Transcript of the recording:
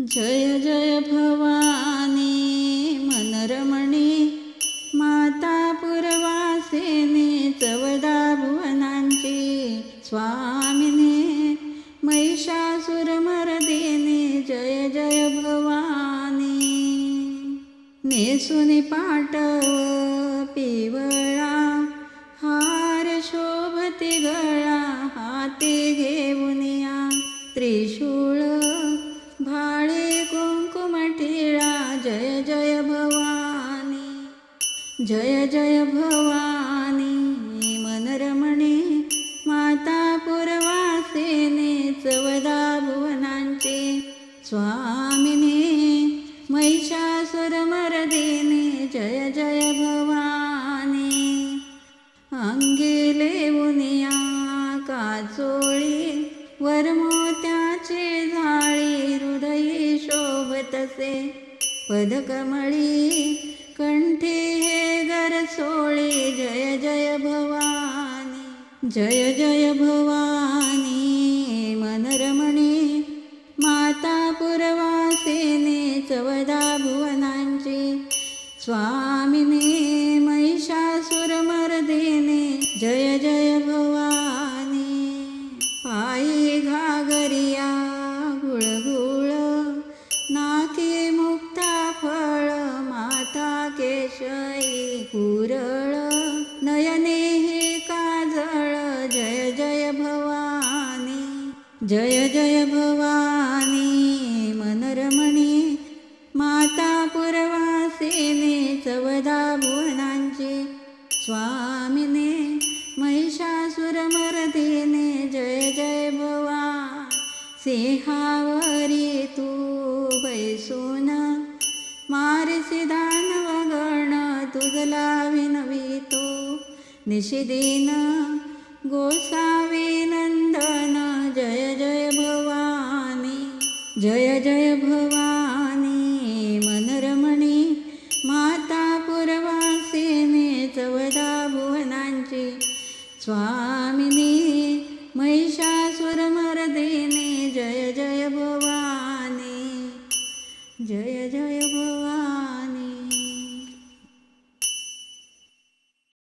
जय जय भवानी मनरमणी माता पुरवासिनी चवदा भुवनांची स्वामिनी महिषासुरमर्दिनी जय जय भवानी. नेसुनी पाटव पिवळा हार शोभती गळा हाती घेऊनिया त्रिशूळ जय जय भवानी मनरमणी माता पुरवासेने चवदा भुवनांची स्वामिनी महिषासुरमरदेने जय जय भवानी. अंगी लेवुनिया काचोळी वरमोत्याचे झाळी हृदयी शोभतसे पदकमळी जय जय भवानी मनरमणी माता पुरवासेने चवदा भुवनांची स्वामिनी महिषासुरमर्दिनी जय जय भवानी. पायी घागरिया गुळगुळ नाकी मुक्ता फळ माता केशई कुरळ जय जय भवानी मनरमणी माता पुरवासेने चवदा भुवनांची स्वामिने महिषासुरमर्दिने जय जय भवा सिंहावरी तू बैसून मारिसी दानवगण तुझला विनवितो निशिदीन गोसावी नंदन जय जय भवानी मनरमणी माता पुरवासिने चवदा भुवनांची. स्वामिनी महिषासुरमर्दिनी जय जय भवानी. जय जय भवानी.